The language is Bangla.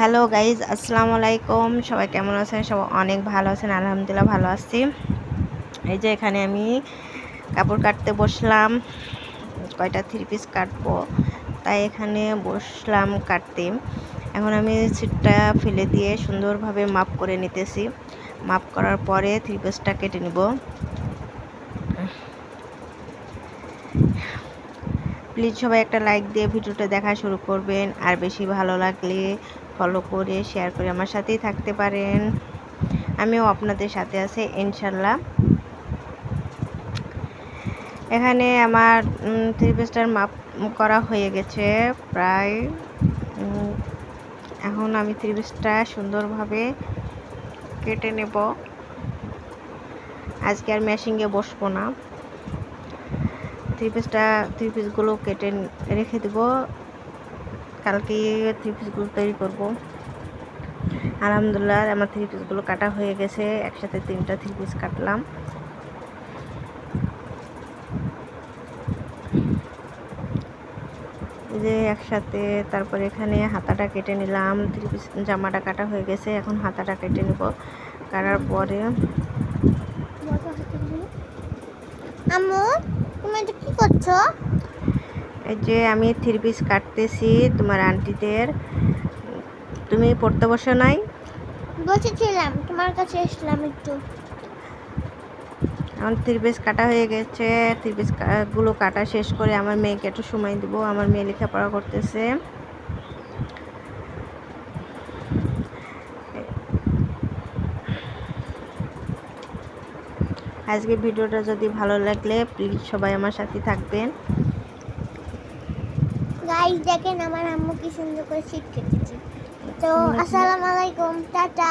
হ্যালো গাইজ, আসসালামু আলাইকুম। সবাই কেমন আছেন? সবাই অনেক ভালো আছেন, আলহামদুলিল্লাহ ভালো আছি। এই যে এখানে আমি কাপড় কাটতে বসলাম, কয়টা থ্রি পিস কাটবো, তাই এখানে বসলাম কাটতে। এখন আমি সিটটা ফেলে দিয়ে সুন্দরভাবে মাপ করে নিতেছি। মাপ করার পরে থ্রি পিসটা কেটে নিব। প্লিজ সবাই একটা লাইক দিয়ে ভিডিওটা দেখা শুরু করবেন, আর বেশি ভালো লাগলে ফলো করে শেয়ার করে আমার সাথেই থাকতে পারেন। আমিও আপনাদের সাথে আছে, ইনশাল্লাহ। এখানে আমার থ্রি পিসটার মাপ করা হয়ে গেছে প্রায়। এখন আমি থ্রি পিসটা সুন্দরভাবে কেটে নেব। আজকে আর মেশিংয়ে বসবো না। থ্রি পিসটা থ্রি পিসগুলো কেটে রেখে দেবো। কালকে থ্রি পিসগুলো তৈরি করব। আলহামদুলিল্লাহ আমার থ্রি পিসগুলো কাটা হয়ে গেছে। একসাথে তিনটা থ্রি পিস কাটলাম। যে একসাথে, তারপরে এখানে হাতাটা কেটে নিলাম। থ্রি পিস জামাটা কাটা হয়ে গেছে, এখন হাতাটা কেটে নেব। কাটার পরে আম্মু, তুমি এটা কি করছ? এই যে আমি থ্রি পিস কাটতেছি তোমার আন্টিদের তুমি পড়তে বসো নাই? বসেছিলাম তোমার কাছে এসলাম একটু। আমার থ্রি পিস কাটা হয়ে গেছে। থ্রি পিসগুলো কাটা শেষ করে আমার মেয়েকে একটু সময় দিব। আমার মেয়ে লেখাপড়া করতেছে। আজকে ভিডিওটা যদি ভালো লাগলে প্লিজ সবাই আমার সাথে থাকবেন। গাইস দেখেন আমার আম্মু কি সুন্দর করে শীত কেটেছে। তো আসসালামু আলাইকুম টাটা।